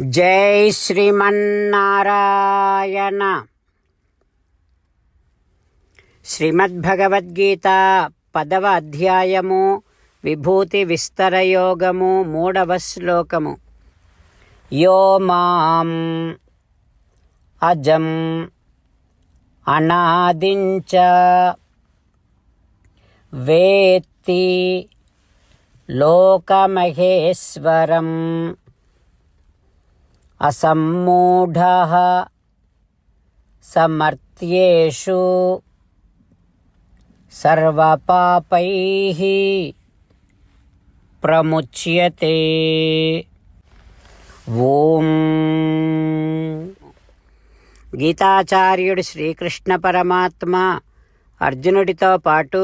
జై శ్రీమన్నారాయణ. శ్రీమద్భగవద్గీత పదవ అధ్యాయము విభూతి విస్తరయోగము మూడవ శ్లోకము. యో మాం అజం అనాదించ వేత్తి లోకమహేశ్వరం असम्मूढः समर्थ्येषु సర్వపాపైః ప్రముచ్యతే ఓం గీతాచార్యుడు శ్రీకృష్ణ పరమాత్మ అర్జునుడితో పాటు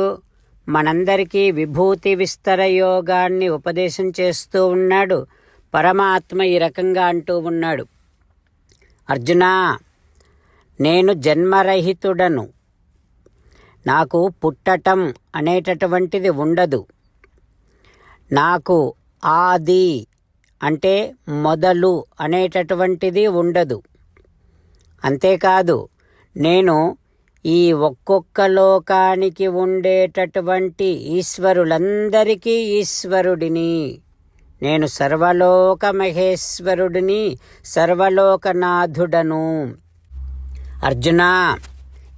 మనందరికీ విభూతి విస్తర యోగాన్ని ఉపదేశం చేస్తూ ఉన్నాడు పరమాత్మ ఈ రకంగా అంటూ ఉన్నాడు. అర్జునా నేను జన్మరహితుడను. నాకు పుట్టటం అనేటటువంటిది ఉండదు. నాకు ఆది అంటే మొదలు అనేటటువంటిది ఉండదు. అంతేకాదు నేను ఈ ఒక్కొక్క లోకానికి ఉండేటటువంటి ఈశ్వరులందరికీ ఈశ్వరుడిని. నేను సర్వలోక మహేశ్వరుడిని సర్వలోకనాథుడను. అర్జున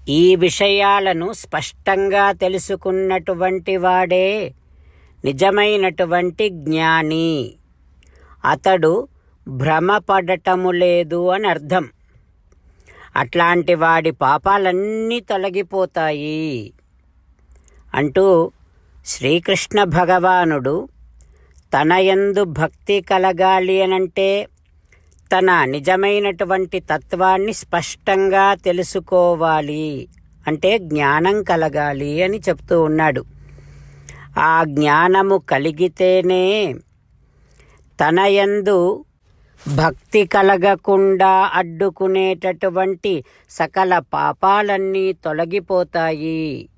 ఈ విషయాలను స్పష్టంగా తెలుసుకున్నటువంటి వాడే నిజమైనటువంటి జ్ఞాని. అతడు భ్రమపడటము లేదు అని అర్థం. అట్లాంటి వాడి పాపాలన్నీ తొలగిపోతాయి. అంటూ శ్రీకృష్ణ భగవానుడు తనయందు భక్తి కలగాలి అనంటే తన నిజమైనటువంటి తత్వాన్ని స్పష్టంగా తెలుసుకోవాలి. అంటే జ్ఞానం కలగాలి అని చెప్తూ ఉన్నాడు. ఆ జ్ఞానము కలిగితేనే తన యందు భక్తి కలగకుండా అడ్డుకునేటటువంటి సకల పాపాలన్నీ తొలగిపోతాయి.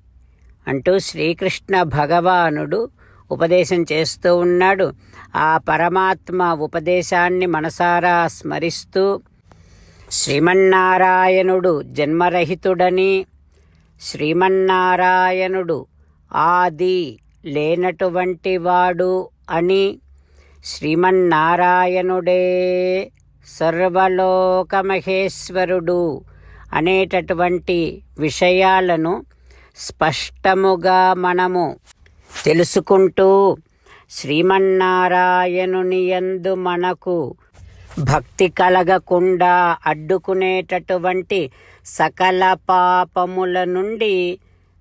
అంటూ శ్రీకృష్ణ భగవానుడు ఉపదేశం చేస్తూ ఉన్నాడు. ఆ పరమాత్మ ఉపదేశాన్ని మనసారా స్మరిస్తూ శ్రీమన్నారాయణుడు జన్మరహితుడని శ్రీమన్నారాయణుడు ఆది లేనటువంటి వాడు అని శ్రీమన్నారాయణుడే సర్వలోకమహేశ్వరుడు అనేటటువంటి విషయాలను స్పష్టముగా మనము తెలుసుకుంటూ శ్రీమన్నారాయణుని యందు మనకు భక్తి కలగకుండా అడ్డుకునేటటువంటి సకల పాపముల నుండి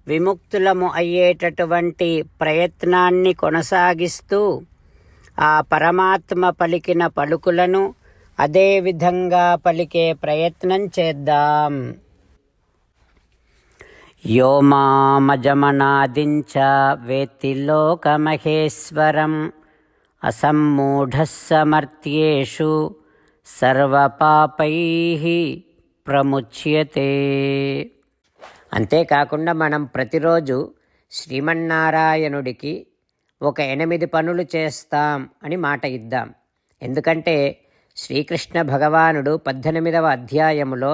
విముక్తులము అయ్యేటటువంటి ప్రయత్నాన్ని కొనసాగిస్తూ ఆ పరమాత్మ పలికిన పలుకులను అదేవిధంగా పలికే ప్రయత్నం చేద్దాం. यो मामजमनादिञ्च वेत्ति लोकमहेश्वरम् असम्मूढः समर्थ्येषु సర్వపాపైః ప్రముచ్యతే అంతేకాకుండా మనం ప్రతిరోజు శ్రీమన్నారాయణుడికి ఒక ఎనిమిది పనులు చేస్తాం అని మాట ఇద్దాం ఎందుకంటే శ్రీకృష్ణ భగవానుడు పద్దెనిమిదవ అధ్యాయములో